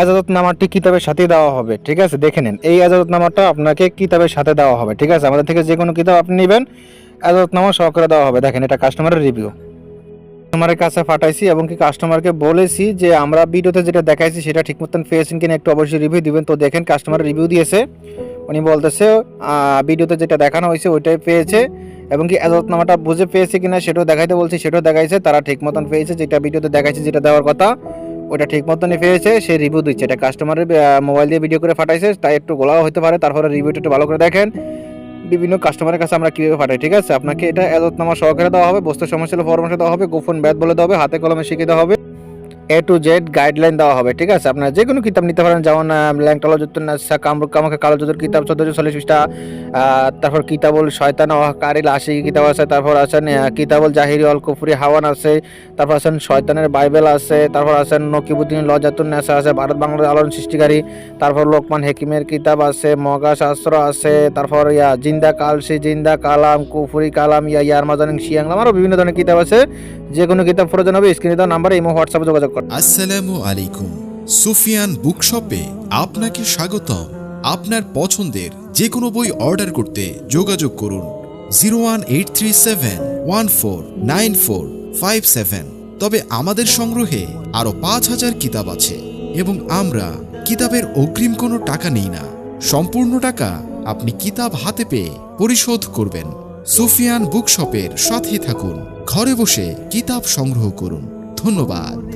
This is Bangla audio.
এজাজতনামাটি কিতাবের সাথে দেওয়া হবে, ঠিক আছে? দেখে নেন। এই এজাজতনামাটা আপনাকে কিতাবের সাথে দেওয়া হবে, ঠিক আছে? আমাদের থেকে যে কোনো কিতাব আপনি নেবেন, এজাজতনামা সহকারে দেওয়া হবে। দেখেন, এটা কাস্টমারের রিভিউ কাস্টমারের কাছে ফাটাইছি এবং কি কাস্টমারকে বলেছি যে, আমরা ভিডিওতে যেটা দেখাইছি সেটা ঠিক মতন পেয়েছেন কিনা একটু অবশ্যই রিভিউ দিবেন। তো দেখেন কাস্টমার রিভিউ দিয়েছে। উনি বলতেছে ভিডিওতে যেটা দেখানো হয়েছে ওইটাই পেয়েছে। এবং কি এজাজতনামাটা বুঝে পেয়েছে কিনা সেটাও দেখাইতে বলছি, সেটাও দেখাইছে। তারা ঠিক মতন পেয়েছে যেটা ভিডিওতে দেখাইছে, যেটা দেওয়ার কথা। ওটা ঠিক মতন পেয়েছে, সে রিভিউ দিচ্ছে। এটা কাস্টমারের মোবাইল দিয়ে ভিডিও করে ফাটাইছে তাই একটু গোলাও হতে পারে, তারপরে রিভিউটা একটু ভালো করে দেখেন। বিভিন্ন কাস্টমারের কাছে আমরা কীভাবে পাঠাই, ঠিক আছে? আপনাকে এটা এজাজতনামা সহকারে দেওয়া হবে, বস্তু সমস্যা পরামর্শ দেওয়া হবে, গোপন ব্যাথ বলে দেওয়া হবে, হাতে কলমে শিখে দেওয়া হবে। এ টু জেড গাইডলাইন দেওয়া হবে, ঠিক আছে? আপনারা যে কোনো কিতাব নিতে পারেন, যেমন ল্যাংটল যুত্তনাসা কামরুক কামাকে কালো যুদ্ধের কিতাব চোদ্দশো চল্লিশ পৃষ্ঠা তারপর কিতাবুল শয়তান কারিল আশি কিতাব আছে, তারপর আছেন কিতাবুল জাহিরি অল কুফরি হাওয়ান আছে, তারপর আছেন শয়তানের বাইবেল আছে, তারপর আছেন নকিবুদ্দিন, লজাতুন নেসা আছে, ভারত বাংলার আলোড়ন সৃষ্টিকারী, তারপর লোকমান হেকিমের কিতাব আছে মগা শাস্ত্র আছে, তারপর ইয়া, জিন্দা কালসি, জিন্দা কালাম, কুফুরি কালাম, ইয়া, ইয়ার মাজানিং শিয়াংলাম আরও বিভিন্ন ধরনের কিতাব আছে যে কোনো কিতাব প্রয়োজন হবে স্ক্রিনে দেওয়া নাম্বারে ইমো, হোয়াটসঅ্যাপে যোগাযোগ আসসালামু আলাইকুম। সুফিয়ান বুকশপে আপনাকে স্বাগতম। আপনার পছন্দের যে কোনো বই অর্ডার করতে যোগাযোগ করুন। Zero one eight three seven one four nine four five seven. তবে আমাদের সংগ্রহে আরও পাঁচ হাজার কিতাব আছে এবং আমরা কিতাবের অগ্রিম কোনো টাকা নেই না। সম্পূর্ণ টাকা আপনি কিতাব হাতে পেয়ে পরিশোধ করবেন। সুফিয়ান বুকশপের সাথে থাকুন। ঘরে বসে কিতাব সংগ্রহ করুন। ধন্যবাদ।